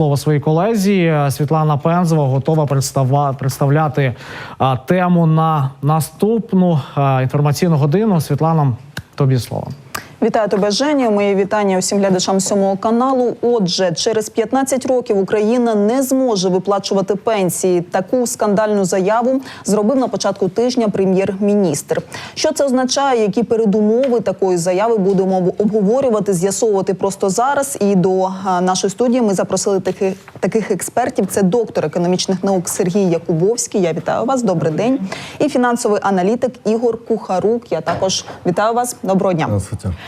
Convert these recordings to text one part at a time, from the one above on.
Слово своїй колезі Світлана Пензова готова представляти тему на наступну інформаційну годину. Світлана, тобі слово. Вітаю тебе, Женя. Моє вітання усім глядачам сьомого каналу. Отже, через 15 років Україна не зможе виплачувати пенсії. Таку скандальну заяву зробив на початку тижня прем'єр-міністр. Що це означає? Які передумови такої заяви будемо обговорювати, з'ясовувати просто зараз. І до нашої студії ми запросили таких таких експертів. Це доктор економічних наук Сергій Якубовський. Я вітаю вас. Добрий день. І фінансовий аналітик Ігор Кухарук. Я також вітаю вас. Доброго дня. Здравствуйте.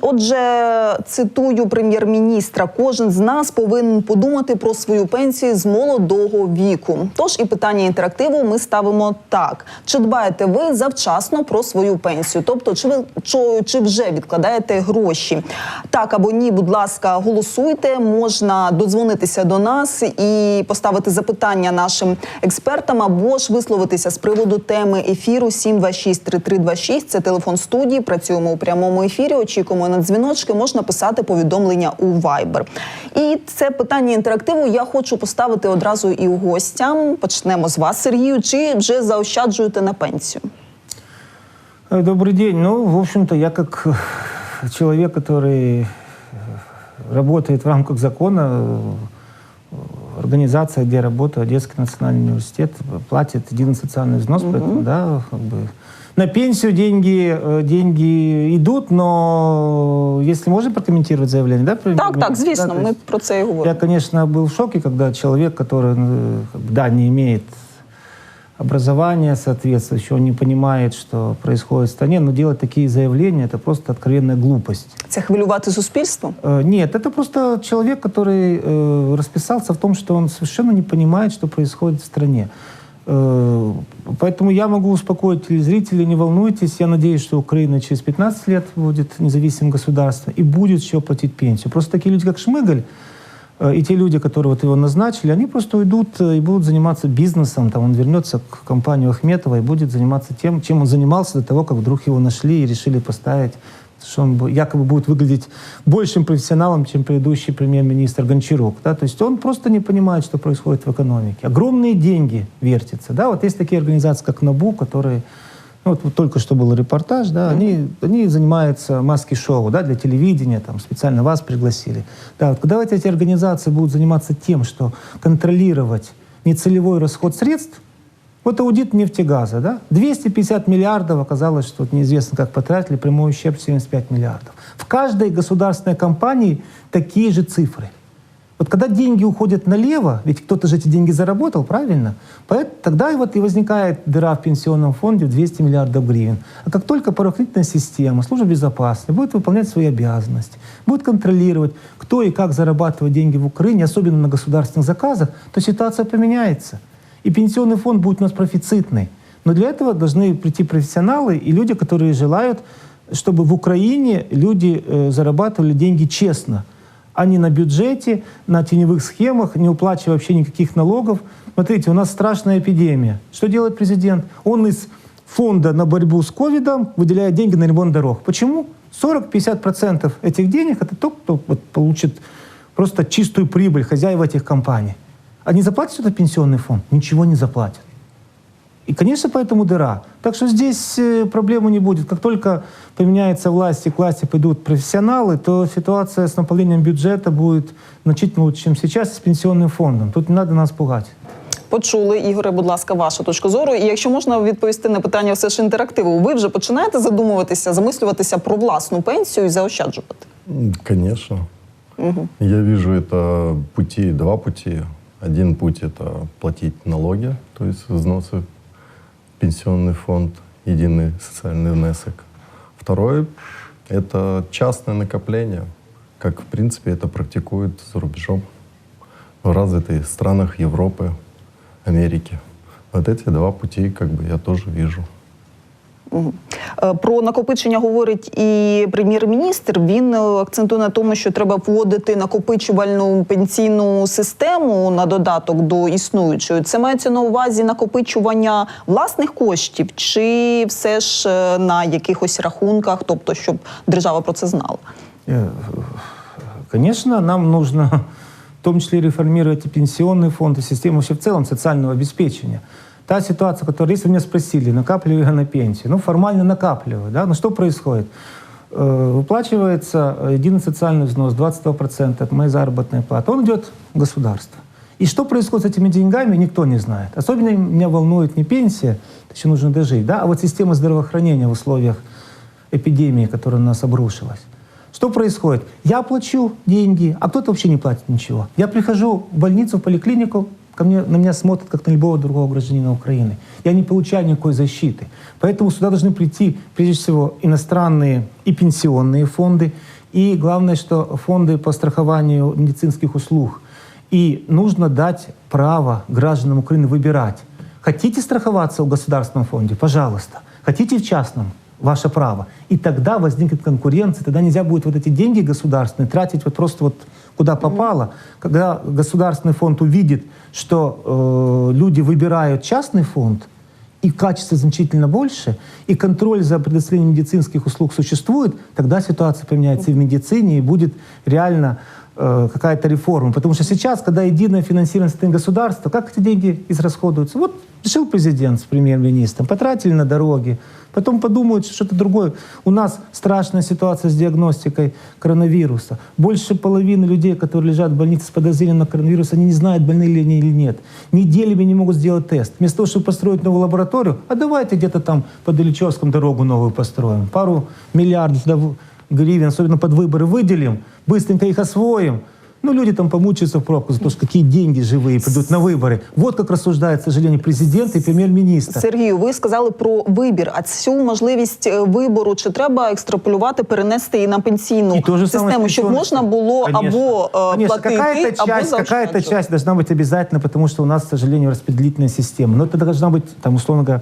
отже, цитую прем'єр-міністра, кожен з нас повинен подумати про свою пенсію з молодого віку. Тож і питання інтерактиву ми ставимо так: чи дбаєте ви завчасно про свою пенсію? Тобто, чи ви чи, чи вже відкладаєте гроші? Так або ні, будь ласка, голосуйте. Можна додзвонитися до нас і поставити запитання нашим експертам, або ж висловитися з приводу теми ефіру 726-3326. Це телефон студії. Працюємо у прямому ефірі. Очікуємо на дзвіночки. Можна писати повідомлення у Viber. І це питання інтерактиву. Я хочу поставити одразу і гостям. Почнемо з вас, Сергію. Чи вже заощаджуєте на пенсію? Э, Добрый день. Ну, в общем-то, я как э, человек, который э, работает в рамках закона, э, организация, где я работаю, Одесский национальный университет, платит единый социальный взнос, поэтому, да, как бы на пенсию деньги, э, деньги идут, но если можно прокомментировать заявление, да? премьер- Так, так, Да, звісно, то ми есть- про це і я, говоримо. конечно, был в шоке, когда человек, который, э, как бы, да, не имеет образования соответствующего, он не понимает, что происходит в стране, но делать такие заявления – это просто откровенная глупость. Це хвилювати суспільство. Э, Нет, это просто человек, который э, расписался в том, что он совершенно не понимает, что происходит в стране. Э, Поэтому я могу успокоить телезрителей, не волнуйтесь. Я надеюсь, что Украина через 15 лет будет независимым государством и будет еще платить пенсию. Просто такие люди, как Шмыгаль, э, и те люди, которые вот его назначили, они просто уйдут э, и будут заниматься бизнесом. Там он вернется к компанию Ахметова и будет заниматься тем, чем он занимался до того, как вдруг его нашли и решили поставить, что он якобы будет выглядеть большим профессионалом, чем предыдущий премьер-министр Гончарук. Да? То есть он просто не понимает, что происходит в экономике. Огромные деньги вертятся. Да? Вот есть такие организации, как НАБУ, которые ну, вот, вот только что был репортаж, да, они, они занимаются маски-шоу, да, для телевидения, там, специально вас пригласили. Да, вот давайте эти организации будут заниматься тем, что контролировать нецелевой расход средств, вот аудит нефтегаза, да, 250 миллиардов оказалось, что вот неизвестно как потратили, прямой ущерб 75 миллиардов. В каждой государственной компании такие же цифры. Вот когда деньги уходят налево, ведь кто-то же эти деньги заработал, правильно? Поэт- тогда и вот и возникает дыра в пенсионном фонде в 200 миллиардов гривен. А как только правоохранительная система, служба безопасности будет выполнять свои обязанности, будет контролировать, кто и как зарабатывает деньги в Украине, особенно на государственных заказах, то ситуация поменяется. И пенсионный фонд будет у нас профицитный. Но для этого должны прийти профессионалы и люди, которые желают, чтобы в Украине люди э, зарабатывали деньги честно – а не на бюджете, на теневых схемах, не уплачивая вообще никаких налогов. Смотрите, у нас страшная эпидемия. Что делает президент? Он из фонда на борьбу с ковидом выделяет деньги на ремонт дорог. Почему? 40-50% этих денег это тот, кто вот получит просто чистую прибыль хозяева этих компаний. А не заплатит что-то пенсионный фонд? Ничего не заплатит. И, конечно, поэтому дыра. Так что здесь э, проблемы не будет. Как только поменяется власть и к власти пойдут профессионалы, то ситуация с наполнением бюджета будет значительно лучше, чем сейчас с пенсионным фондом. Тут не надо нас пугать. Почули, Ігоре, будь ласка, вашу точку зору. І якщо можна відповісти на питання все ж інтерактиву, ви вже починаєте задумуватися, замислюватися про власну пенсію і заощаджувати? М, Конечно. Я вижу это пути, два пути. Один путь это платить налоги, то есть взносы пенсионный фонд, единый социальный внесок. Второй это частное накопление, как в принципе это практикуют за рубежом в развитых странах Европы, Америки. Вот эти два пути, как бы я тоже вижу. Е, Про накопичення говорить і прем'єр-міністр. Він е, акцентує на тому, що треба вводити накопичувальну пенсійну систему на додаток до існуючої. Це мається на увазі накопичування власних коштів, чи все ж е, на якихось рахунках, тобто щоб держава про це знала. Конечно, нам нужно в том числе реформировать и фонд, и систему вообще в целом социального обеспечения. Та ситуация, которая, если меня спросили, накапливаю я на пенсию, ну, формально накапливаю, да, но что происходит? Выплачивается единый социальный взнос 22% от моей заработной платы. Он идет в государство. И что происходит с этими деньгами, никто не знает. Особенно меня волнует не пенсия, еще нужно дожить, да, а вот система здравоохранения в условиях эпидемии, которая на нас обрушилась. Что происходит? Я плачу деньги, а кто-то вообще не платит ничего. Я прихожу в больницу, в поликлинику, ко мне, на меня смотрят как на любого другого гражданина Украины. Я не получаю никакой защиты. Поэтому сюда должны прийти, прежде всего, иностранные и пенсионные фонды, и главное, что фонды по страхованию медицинских услуг. И нужно дать право гражданам Украины выбирать. Хотите страховаться в государственном фонде? Пожалуйста. Хотите в частном? Ваше право. И тогда возникнет конкуренция, тогда нельзя будет вот эти деньги государственные тратить вот просто вот куда попало. Когда государственный фонд увидит, что э, люди выбирают частный фонд, и качество значительно больше, и контроль за предоставлением медицинских услуг существует, тогда ситуация поменяется и в медицине, и будет реально э, какая-то реформа. Потому что сейчас, когда единое финансирование государства, как эти деньги израсходуются? Вот решил президент с премьер-министром, потратили на дороги, потом подумают, что что-то другое. У нас страшная ситуация с диагностикой коронавируса. Больше половины людей, которые лежат в больнице с подозрением на коронавирус, они не знают, больны ли они или нет. Неделями не могут сделать тест. Вместо того, чтобы построить новую лабораторию, а давайте где-то там под Ильичевском дорогу новую построим. Пару миллиардов гривен, особенно под выборы, выделим, быстренько их освоим. Ну, люди там помучаются в пробку за то, что какие деньги живые придут на выборы. Вот как рассуждает, к сожалению, президент и премьер-министр. Сергію, ви сказали про вибір. А цю можливість е, вибору чи треба екстраполювати, перенести її на пенсійну И то же самое систему, с щоб пенсионным можна фондом. було Конечно. або е, Конечно, платити, какая-то або часть, какая-то заощаджувати? часть должна быть обязательно, потому что у нас, к сожалению, распределительная система. Но это должна быть, там, условно говоря,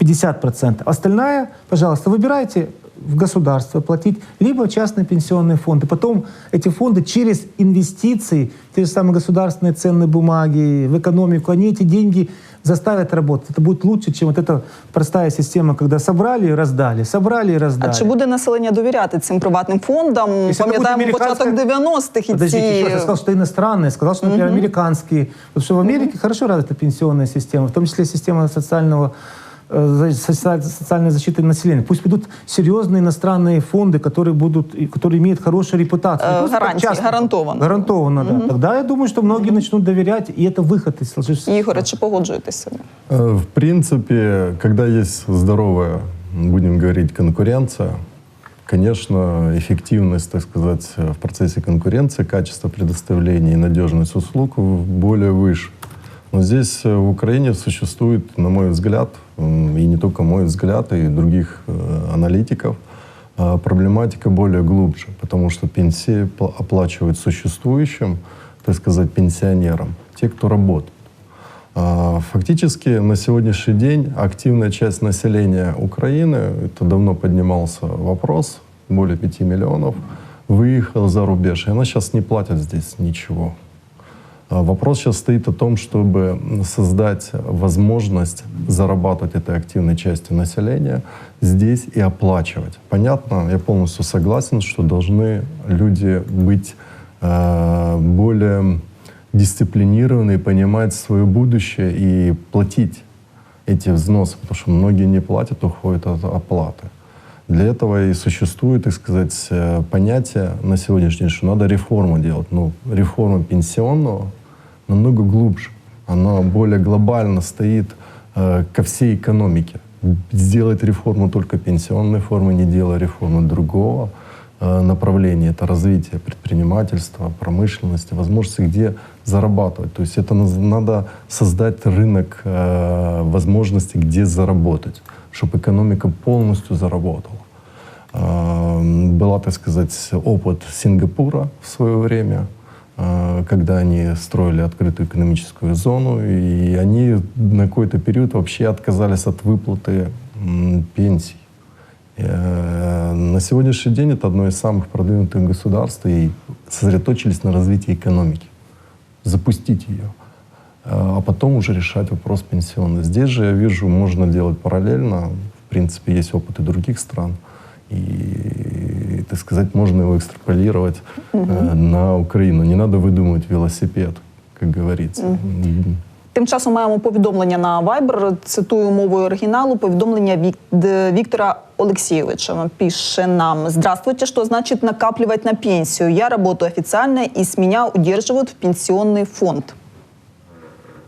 50%. Остальная, пожалуйста, выбирайте в государство платить, либо в частные пенсионные фонды. Потом эти фонды через инвестиции, те же самые государственные ценные бумаги, в экономику, они эти деньги заставят работать. Это будет лучше, чем вот эта простая система, когда собрали и раздали, собрали и раздали. А чи буде населення довіряти цим приватним фондам? Если это будет Пам'ятаємо початок американская- 90-х і Подождите, ці еще раз, я сказал, что иностранные, сказал, что, например, американские. Потому что в Америке хорошо развита пенсионная система, в том числе система социального э, за- соци- социальной защиты населения. Пусть будут серьезные иностранные фонды, которые будут, и которые имеют хорошую репутацию. Э, гарантии, частный. гарантованно. Гарантованно, да. Тогда я думаю, что многие начнут доверять, и это выход из сложившейся Ігоре, чи погоджуєтеся? Э, В принципе, когда есть здоровая, будем говорить, конкуренция, конечно, эффективность, так сказать, в процессе конкуренции, качество предоставления и надежность услуг более выше. Но здесь э, в Украине существует, на мой взгляд, и не только мой взгляд, и других э, аналитиков, э, проблематика более глубже, потому что пенсии пла- оплачивают существующим, так сказать, пенсионерам, те, кто работает. А, Фактически на сегодняшний день активная часть населения Украины, это давно поднимался вопрос, более 5 миллионов, выехала за рубеж, и она сейчас не платит здесь ничего. А Вопрос сейчас стоит о том, чтобы создать возможность зарабатывать этой активной части населения здесь и оплачивать. Понятно, я полностью согласен, что должны люди быть э, более дисциплинированы, понимать свое будущее и платить эти взносы, потому что многие не платят, уходят от оплаты. Для этого и существует, так сказать, э, понятие на сегодняшний день, что надо реформу делать. Ну, реформа пенсионного намного глубже. Она более глобально стоит э, ко всей экономике. Сделать реформу только пенсионной формы, не делая реформы другого э, направления. Это развитие предпринимательства, промышленности, возможности, где зарабатывать. То есть это надо создать рынок э, возможностей, где заработать, чтобы экономика полностью заработала. Э, Была, так сказать, опыт Сингапура в свое время, когда они строили открытую экономическую зону, и они на какой-то период вообще отказались от выплаты пенсий. Э, На сегодняшний день это одно из самых продвинутых государств и сосредоточились на развитии экономики, запустить ее, э, а потом уже решать вопрос пенсионный. Здесь же я вижу, можно делать параллельно. В принципе, есть опыт и других стран. И, так сказать, можно его экстраполировать э, на Украину. Не надо выдумывать велосипед, как говорится. М, Тим часом маємо повідомлення на Viber, цитую мовою оригіналу, повідомлення Вік... Д- Віктора Олексійовича. Он Пише нам «Здравствуйте, что значит накапливать на пенсию? Я работаю официально, и с меня удерживают в пенсионный фонд».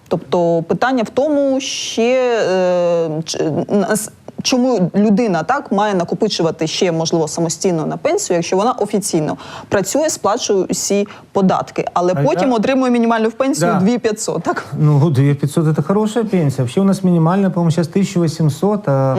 Тобто питання в тому, ще е, ч- нас- чому людина так має накопичувати ще можливо самостійно на пенсію, якщо вона офіційно працює, сплачує усі податки, але А потім я- отримує мінімальну пенсію Да. 2500, так? Ну, 2500 это хорошая пенсия. Вообще у нас минимальная, по-моему, сейчас 1800, а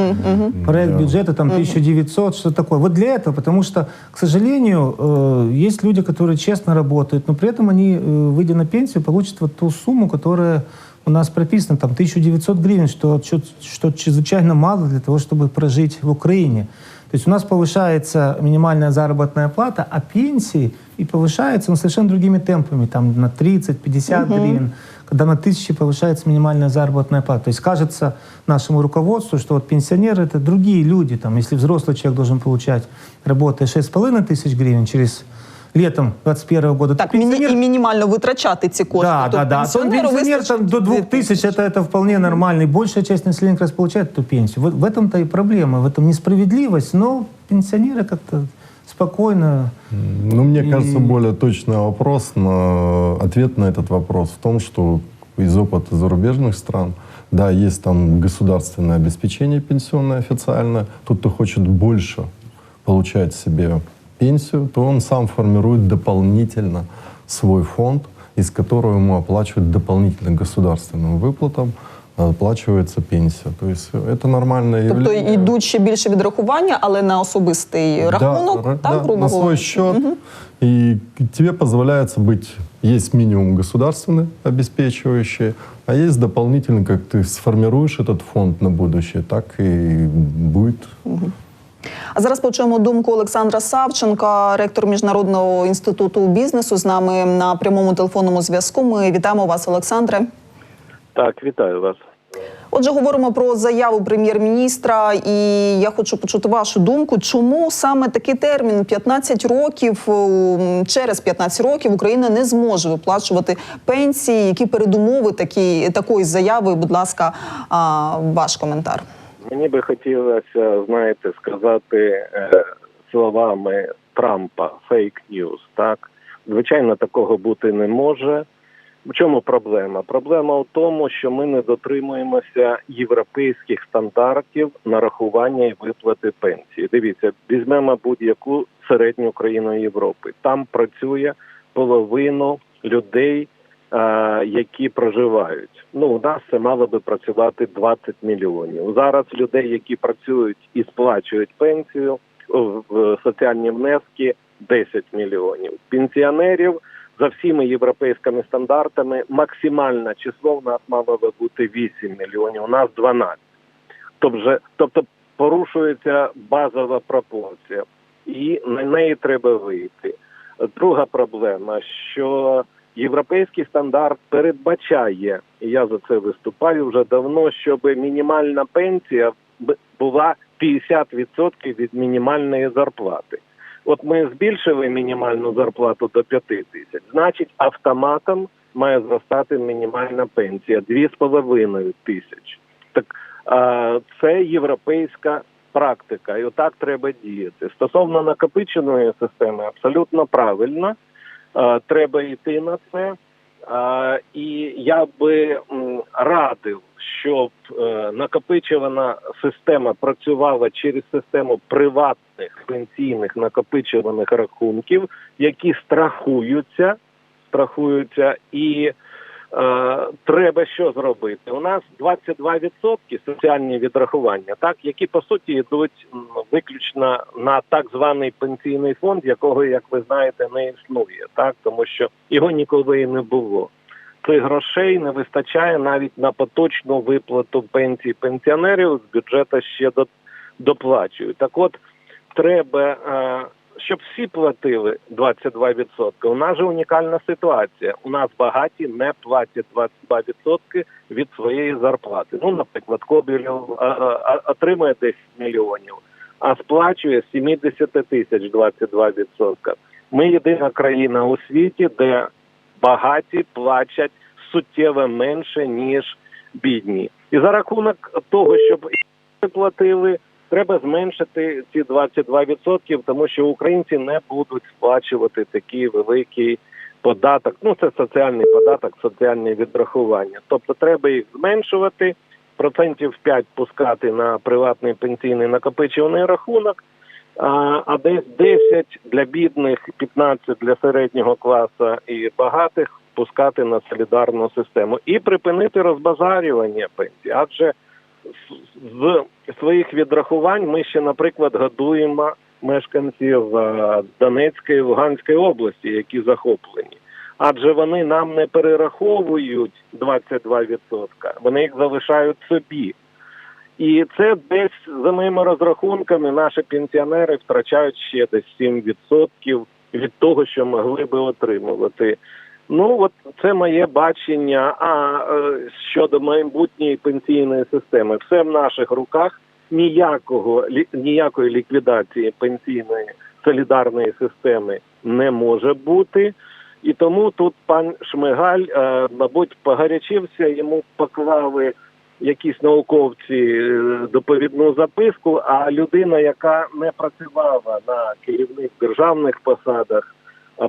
проект Да. бюджета там 1900, что такое. Вот для этого, потому что, к сожалению, э, есть люди, которые честно работают, но при этом они, э, выйдя на пенсию, получат вот ту сумму, которая у нас прописана, там 1900 гривен, что, что, что чрезвычайно мало для того, чтобы прожить в Украине. То есть у нас повышается минимальная заработная плата, а пенсии и повышаются ну, совершенно другими темпами, там на 30-50 гривен, когда на тысячи повышается минимальная заработная плата. То есть кажется нашему руководству, что вот пенсионеры это другие люди. Там, если взрослый человек должен получать, работая 6,5 тысяч гривен через летом 21 года, Так, то міні, пенсионер і мінімально витрачати ці кошти. да, Тобто да, да. А то пенсіонеру пенсионер там вистачить до 2000. 2000 это, это вполне нормально. И большая часть населения как раз получает эту пенсию. В, в этом-то и проблема, в этом несправедливость. Но пенсионеры как-то спокойно. Ну, мне И- кажется, более точный вопрос, на, ответ на этот вопрос в том, что из опыта зарубежных стран, да, есть там государственное обеспечение пенсионное официальное. Тот, кто хочет больше получать себе пенсию, то он сам формирует дополнительно свой фонд, из которого ему оплачивают дополнительно государственным выплатам оплачивается пенсия. То есть это нормальное Тобто йдуть ще більше відрахування, але на особистий рахунок, да, так, да, грубо на свой счет. И тебе позволяется быть, есть минимум государственный, обеспечивающий, а есть дополнительно, как ты сформируешь этот фонд на будущее, так и будет. А зараз почуємо думку Олександра Савченка, ректор Міжнародного інституту бізнесу. З нами на прямому телефонному зв'язку. Ми вітаємо вас, Олександре. Так, вітаю вас. Отже, говоримо про заяву прем'єр-міністра, і я хочу почути вашу думку. Чому саме такий термін 15 років через 15 років Україна не зможе виплачувати пенсії? Які передумови такі такої заяви? Будь ласка, ваш коментар. Мені би хотілося, знаєте, сказати е, словами Трампа фейк ньюс. Так, звичайно, такого бути не може. В чому проблема? Проблема в тому, що ми не дотримуємося європейських стандартів нарахування і виплати пенсії. Дивіться, візьмемо будь-яку середню країну Європи. Там працює половину людей, які проживають. Ну, у нас це мало би працювати 20 мільйонів. Зараз людей, які працюють і сплачують пенсію в- в соціальні внески, 10 мільйонів. Пенсіонерів за всіми європейськими стандартами максимальне число в нас мало би бути 8 мільйонів. У нас 12. Тобто, тобто порушується базова пропорція, і на неї треба вийти. Друга проблема, що європейський стандарт передбачає, і я за це виступаю вже давно, щоб мінімальна пенсія була 50% від мінімальної зарплати. От ми збільшили мінімальну зарплату до 5 тисяч, значить, автоматом має зростати мінімальна пенсія 2,5 тисяч. Так це європейська практика, і отак треба діяти. Стосовно накопиченої системи, абсолютно правильно. Е, Треба йти на це. Е, І я би радив, щоб е, накопичувана система працювала через систему приватних пенсійних накопичуваних рахунків, які страхуються, страхуються і треба що зробити? У нас 22% соціальні відрахування, так які по суті йдуть виключно на так званий пенсійний фонд, якого, як ви знаєте, не існує, так тому що його ніколи і не було. Цих грошей не вистачає навіть на поточну виплату пенсій пенсіонерів з бюджету ще до, доплачують. Так от треба, е, щоб всі платили 22%. У нас же унікальна ситуація. У нас багаті не платять 22% від своєї зарплати. Ну, наприклад, Кобілєв е, е, отримує 10 мільйонів, а сплачує з 70 тисяч 22%. Ми єдина країна у світі, де багаті платять суттєво менше, ніж бідні. І за рахунок того, щоб платили, треба зменшити ці 22%, тому що українці не будуть сплачувати такий великий податок. Ну це соціальний податок, соціальне відрахування. Тобто треба їх зменшувати, процентів 5 пускати на приватний пенсійний накопичувальний рахунок. А, а десь 10 для бідних, 15 для середнього класу і багатих пускати на солідарну систему і припинити розбазарювання пенсій. Адже з своїх відрахувань ми ще, наприклад, годуємо мешканців е, Донецької Луганської області, які захоплені. Адже вони нам не перераховують 22%, вони їх залишають собі. І це десь за моїми розрахунками наші пенсіонери втрачають ще десь 7% від того, що могли би отримувати. Ну от це моє бачення. А е, щодо майбутньої пенсійної системи, все в наших руках. Ніякого лі- ніякої ліквідації пенсійної солідарної системи не може бути. І тому тут пан Шмигаль, е, мабуть, погарячився, йому поклали якісь науковці е, доповідну записку. А людина, яка не працювала на керівних державних посадах,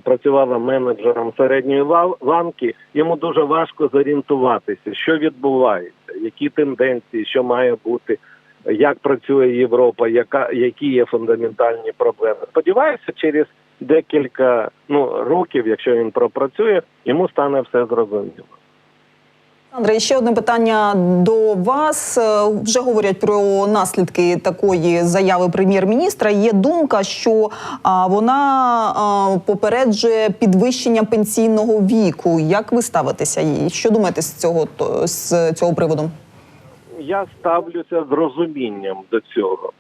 працювала менеджером середньої ла- ланки, йому дуже важко зорієнтуватися, що відбувається, які тенденції, що має бути, як працює Європа, яка які є фундаментальні проблеми. Сподіваюся, через декілька ну років, якщо він пропрацює, йому стане все зрозуміло. І ще одне питання до вас. Е, Вже говорять про наслідки такої заяви прем'єр-міністра. Є думка, що вона попереджує підвищення пенсійного віку. Як ви ставитеся? І що думаєте з цього з цього приводу? я ставлюся з розумінням до цього.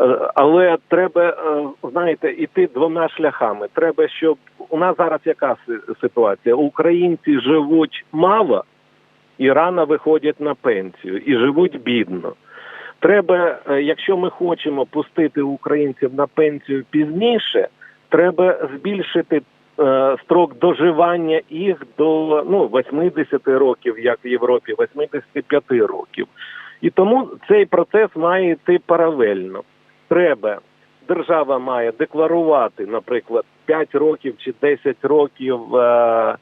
Е, Але треба, е, знаєте, іти двома шляхами. Треба, щоб у нас зараз яка ситуація? Українці живуть мало і рано виходять на пенсію, і живуть бідно. Треба, е, якщо ми хочемо пустити українців на пенсію пізніше, треба збільшити е, строк доживання їх до ну 80 років, як в Європі, 85 років. І тому цей процес має йти паралельно. Треба держава має декларувати, наприклад, 5 років чи 10 років е,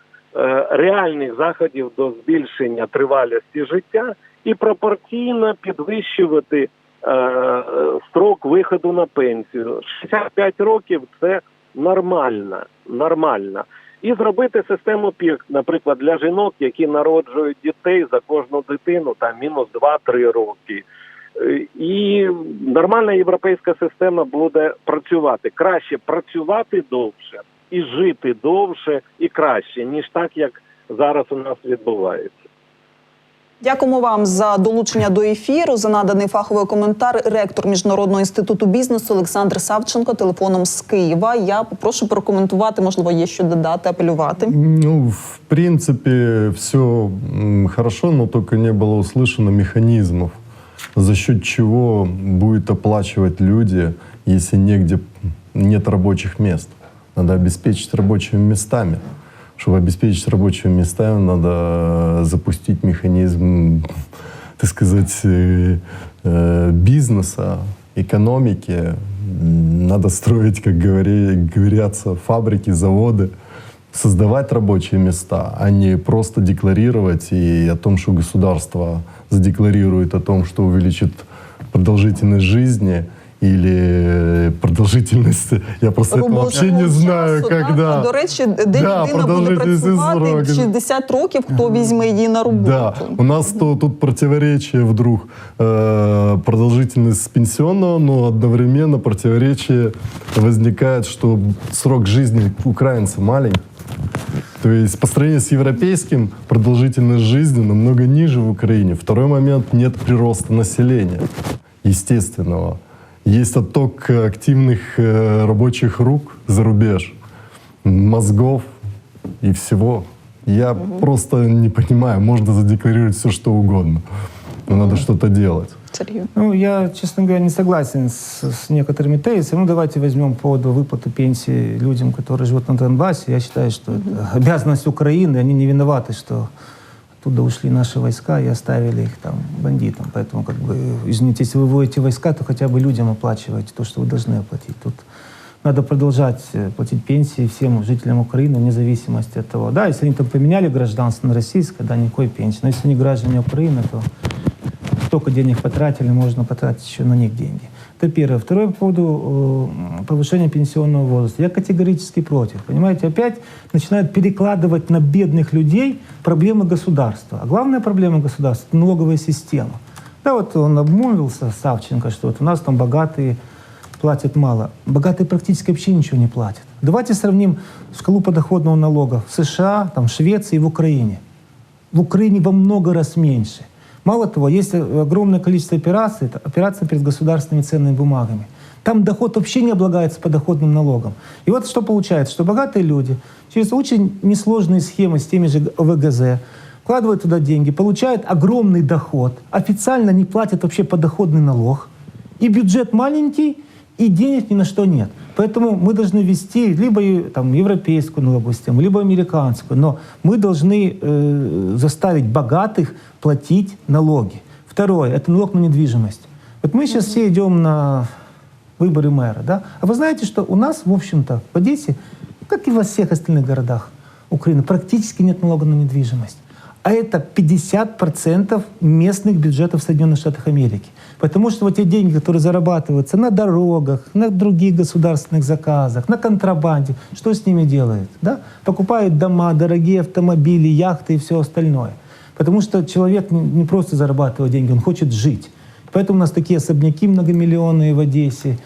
реальних заходів до збільшення тривалості життя і пропорційно підвищувати е, е, строк виходу на пенсію. 65 років це нормально, нормально. І зробити систему пільг, наприклад, для жінок, які народжують дітей за кожну дитину, там мінус 2-3 роки. Е, І нормальна європейська система буде працювати краще працювати довше і жити довше і краще, ніж так, як зараз у нас відбувається. Дякуємо вам за долучення до ефіру, за наданий фаховий коментар. Ректор міжнародного інституту бізнесу Олександр Савченко телефоном з Києва. Я попрошу прокоментувати, можливо, є що додати, апелювати. Ну, в принципе, все хорошо, но только не было услышано механизмов, за счет чего будет оплачивать люди, если негде нет рабочих мест. Надо обеспечить рабочими местами. Чтобы обеспечить рабочими местами, надо запустить механизм, так сказать, э, э, бизнеса, экономики. Надо строить, как говорятся, фабрики, заводы, создавать рабочие места, а не просто декларировать и о том, что государство задекларирует о том, что увеличит продолжительность жизни или продолжительность. Я просто этого вообще не знаю, часу, когда. До речі, де Да, людина буде продовжительність працювати 60 років, хто візьме її на роботу. Да, у нас то, тут противоречие вдруг э, продолжительность пенсионного, но одновременно противоречие возникает, что срок жизни украинца маленький. То есть по сравнению с европейским продолжительность жизни намного ниже в Украине. Второй момент нет прироста населения естественного. Есть отток э, активных э, рабочих рук за рубеж, мозгов и всего. Я просто не понимаю, можно задекларировать все, что угодно. Но надо что-то делать. Сергію? Ну, я, честно говоря, не согласен с, с некоторыми тезисами. Ну, давайте возьмем по поводу выплаты пенсии людям, которые живут на Донбассе. Я считаю, что это обязанность Украины. Они не виноваты, что оттуда ушли наши войска и оставили их там бандитам. Поэтому, как бы, извините, если вы выводите войска, то хотя бы людям оплачивайте то, что вы должны оплатить. Тут надо продолжать э, платить пенсии всем жителям Украины, вне зависимости от того. Да, если они там поменяли гражданство на российское, да, никакой пенсии. Но если они граждане Украины, то столько денег потратили, можно потратить еще на них деньги. Это первое. Второе по поводу э, повышения пенсионного возраста. Я категорически против. Понимаете, опять начинают перекладывать на бедных людей проблемы государства. А главная проблема государства – это налоговая система. Да, вот он обмолвился, Савченко, что вот у нас там богатые платят мало. Богатые практически вообще ничего не платят. Давайте сравним шкалу подоходного налога в США, там, в Швеции и в Украине. В Украине во много раз меньше. Мало того, есть огромное количество операций, это операции перед государственными ценными бумагами. Там доход вообще не облагается подоходным налогом. И вот что получается, что богатые люди через очень несложные схемы с теми же ОВГЗ вкладывают туда деньги, получают огромный доход, официально не платят вообще подоходный налог, и бюджет маленький, и денег ни на что нет. Поэтому мы должны ввести либо там, европейскую налоговую систему, либо американскую, но мы должны э, заставить богатых платить налоги. Второе – это налог на недвижимость. Вот мы сейчас все идем на выборы мэра, да? А вы знаете, что у нас, в общем-то, в Одессе, как и во всех остальных городах Украины, практически нет налога на недвижимость. А это 50% местных бюджетов Соединенных Штатов Америки. Потому что вот те деньги, которые зарабатываются на дорогах, на других государственных заказах, на контрабанде, что с ними делают? Да? Покупают дома, дорогие автомобили, яхты и все остальное. Потому что человек не просто зарабатывает деньги, он хочет жить. Поэтому у нас такие особняки многомиллионные в Одессе,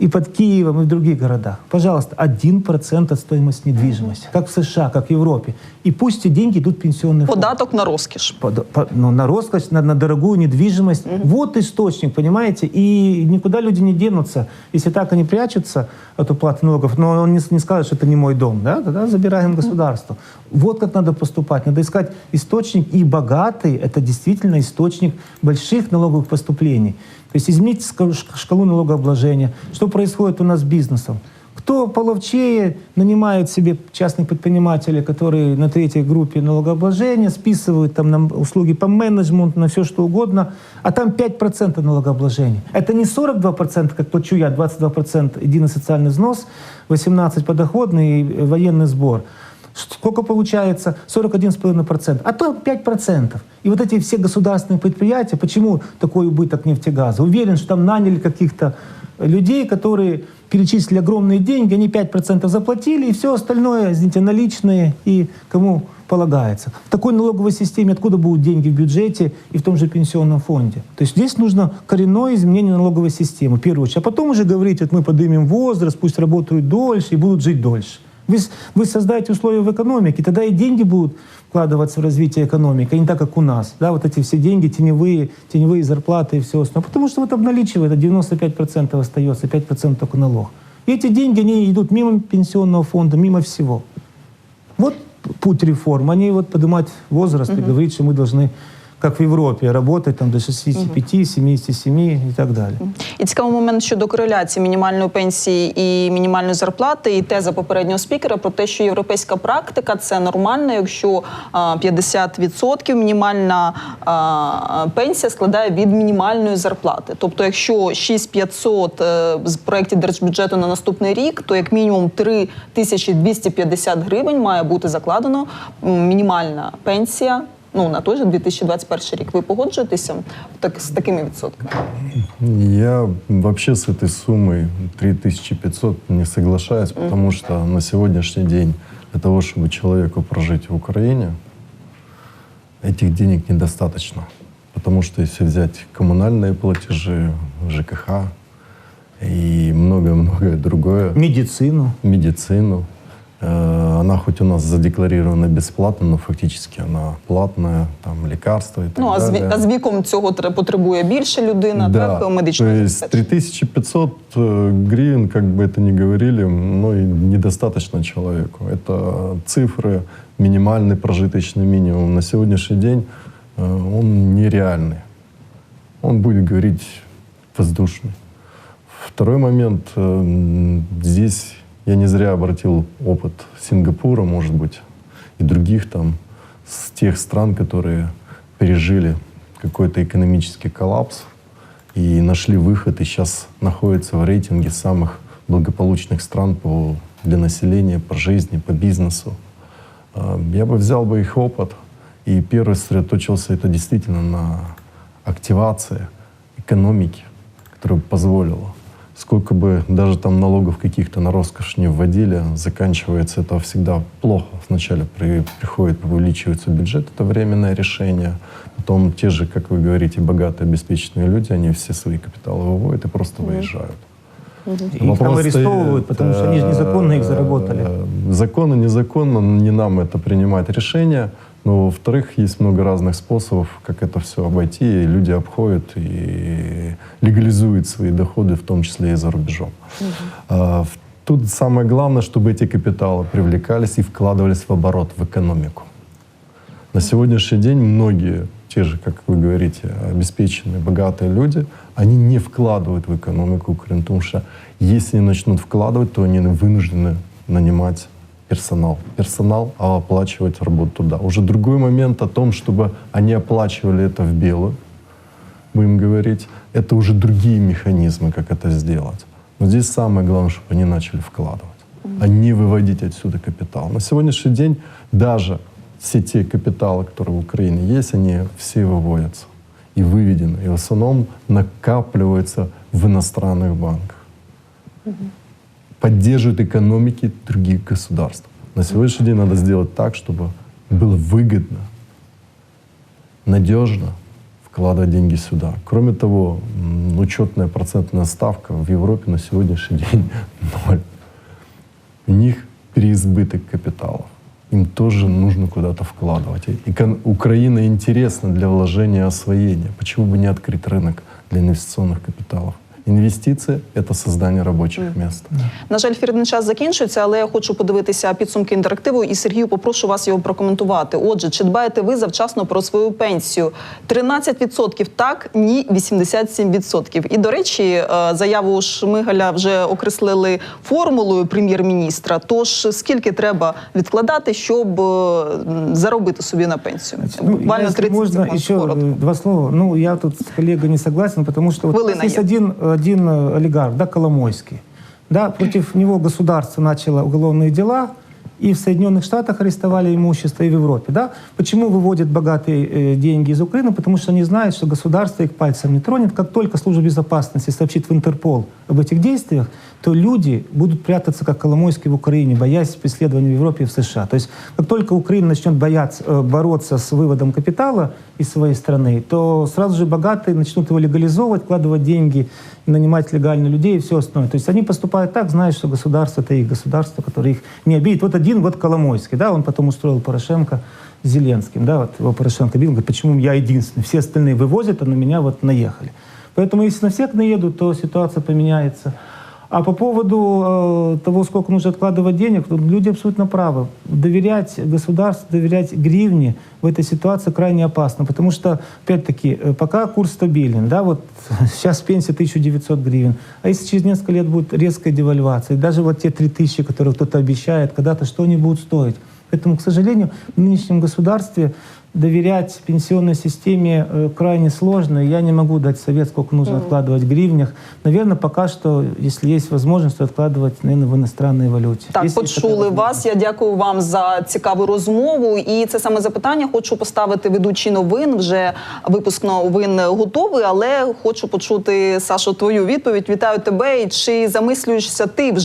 и под Киевом, и в других городах. Пожалуйста, 1% от стоимости недвижимости, как в США, как в Европе. И пусть эти деньги идут в пенсионный фонд. Податок на розкіш. Под- по- ну, на роскошь, на, на дорогую недвижимость. Вот источник, понимаете? И никуда люди не денутся. Если так они прячутся от уплаты налогов, но он не, не скажет, что это не мой дом, да? тогда забираем государство. Вот как надо поступать. Надо искать источник, и богатый – это действительно источник больших налоговых поступлений. То есть изменить ска- ш- шкалу налогообложения. Что происходит у нас с бизнесом? Кто половчее нанимает себе частных предпринимателей, которые на третьей группе налогообложения, списывают там на услуги по менеджменту, на все что угодно, а там 5% налогообложения. Это не 42%, как плачу я, 22% единый социальный взнос, 18% подоходный и военный сбор. Сколько получается? 41,5%. А то 5%. И вот эти все государственные предприятия, почему такой убыток нефтегаза? Уверен, что там наняли каких-то людей, которые перечислили огромные деньги, они 5% заплатили, и все остальное, извините, наличные и кому полагается. В такой налоговой системе откуда будут деньги в бюджете и в том же пенсионном фонде? То есть здесь нужно коренное изменение налоговой системы, в первую очередь. А потом уже говорить, вот мы поднимем возраст, пусть работают дольше и будут жить дольше. Вы, с- вы создаете условия в экономике, тогда и деньги будут вкладываться в развитие экономики, а не так, как у нас. Да, вот эти все деньги, теневые, теневые зарплаты и все остальное. Потому что вот обналичивает, это 95% остается, 5% только налог. И эти деньги, они идут мимо пенсионного фонда, мимо всего. Вот путь реформ. Они вот поднимать возраст и говорить, что мы должны, как в Европе, работать там до 65, 77 и так далее. І цікавий момент щодо кореляції мінімальної пенсії і мінімальної зарплати, і теза попереднього спікера про те, що європейська практика це нормально, якщо а, 50% мінімальна пенсія складає від мінімальної зарплати. Тобто, якщо 6500 е, з проєкті держбюджету на наступний рік, то як мінімум 3250 гривень має бути закладено мінімальна пенсія Ну на той же 2021 рік. Ви погоджуєтеся так з такими відсотками? Я вообще с этой суммой 3500 не соглашаюсь, потому что на сегодняшний день для того, чтобы человеку прожить в Украине, этих денег недостаточно. Потому что если взять коммунальные платежи, ЖКХ и многое-многое другое, Медицину. медицину, э, она хоть у нас задекларирована бесплатно, но фактически она платная, там лекарства и так Ну а з, ві- далее. а з віком цього тре- потребує більше людина, Да, так то медичне есть забезпечення. 3500 э, гривен, как бы это ни говорили, ну и недостаточно человеку. Это цифры, минимальный прожиточный минимум. На сегодняшний день э, он нереальный. он будет говорить воздушный. Второй момент. эм, Здесь я не зря обратил опыт Сингапура, может быть, и других там, с тех стран, которые пережили какой-то экономический коллапс и нашли выход, и сейчас находятся в рейтинге самых благополучных стран по, для населения, по жизни, по бизнесу. А, Я бы взял бы их опыт, и первый сосредоточился это действительно на активации экономики, которая бы позволила. Сколько бы даже там налогов каких-то на роскошь не вводили, заканчивается это всегда плохо. Сначала при- приходит, увеличивается бюджет, это временное решение. Потом те же, как вы говорите, богатые, обеспеченные люди, они все свои капиталы выводят и просто выезжают. И Их там арестовывают, потому что они же незаконно их заработали. э, Законно, незаконно, не нам это принимать решение. Но, во-вторых, есть много разных способов, как это все обойти. И люди обходят и легализуют свои доходы, в том числе и за рубежом. А, в- Тут самое главное, чтобы эти капиталы привлекались и вкладывались в оборот, в экономику. На сегодняшний день многие, те же, как вы говорите, обеспеченные, богатые люди, они не вкладывают в экономику Украины, потому что если они начнут вкладывать, то они вынуждены нанимать персонал. Персонал, а оплачивать работу туда. Уже другой момент о том, чтобы они оплачивали это в белую, будем говорить, это уже другие механизмы, как это сделать. Но здесь самое главное, чтобы они начали вкладывать, а не выводить отсюда капитал. На сегодняшний день даже все те капиталы, которые в Украине есть, они все выводятся и выведены, и в основном накапливаются в иностранных банках. Поддерживают экономики других государств. На сегодняшний день надо сделать так, чтобы было выгодно надежно вкладывать деньги сюда. Кроме того, учетная процентная ставка в Европе на сегодняшний день ноль. У них переизбыток капиталов. Им тоже нужно куда-то вкладывать. И Украина интересна для вложения и освоения. Почему бы не открыть рынок для инвестиционных капиталов? Інвестиції – це создання робочих місць. На жаль, ефірний час закінчується, але я хочу подивитися підсумки інтерактиву. І Сергію, попрошу вас його прокоментувати. Отже, чи дбаєте ви завчасно про свою пенсію? 13% так, ні, 87%. І до речі, е, заяву Шмигаля вже окреслили формулою прем'єр-міністра. Тож скільки треба відкладати, щоб е, заробити собі на пенсію? Ну, Буквально если 30 можно секунд. коротко. э, два слова. Ну, я тут с коллегой не согласен, потому что вот є. один, один э, олигарх, да, Коломойский. Да, против него государство начало уголовные дела, и в Соединенных Штатах арестовали имущество, и в Европе. Да? Почему выводят богатые э, деньги из Украины? Потому что они знают, что государство их пальцем не тронет. Как только служба безопасности сообщит в Интерпол об этих действиях, то люди будут прятаться, как Коломойский в Украине, боясь преследования в Европе и в США. То есть, как только Украина начнет бояться, э, бороться с выводом капитала из своей страны, то сразу же богатые начнут его легализовывать, вкладывать деньги, нанимать легально людей и все остальное. То есть они поступают так, зная, что государство — это их государство, которое их не обидит. Вот один вот Коломойский, да, он потом устроил Порошенко с Зеленским, да, вот его Порошенко бил, говорит, почему я единственный, все остальные вывозят, а на меня вот наехали. Поэтому если на всех наедут, то ситуация поменяется. А по поводу э, того, сколько нужно откладывать денег, люди абсолютно правы. Доверять государству, доверять гривне в этой ситуации крайне опасно. Потому что, опять-таки, э, пока курс стабилен, да, вот сейчас пенсия 1900 гривен, а если через несколько лет будет резкая девальвация, даже вот те 3000, которые кто-то обещает, когда-то что они будут стоить? Поэтому, к сожалению, в нынешнем государстве доверять пенсионной системе э, крайне сложно. и Я не могу дать совет, сколько нужно откладывать в гривнях. Наверное, пока что, если есть возможность, то откладывать, наверное, в иностранной валюте. Так, Если есть такая почули возможность. вас. Я дякую вам за цікаву розмову. І це саме запитання хочу поставити ведучі новин. Вже випуск новин готовий, але хочу почути Сашо твою відповідь. Вітаю тебе. І чи замислюєшся ти вже?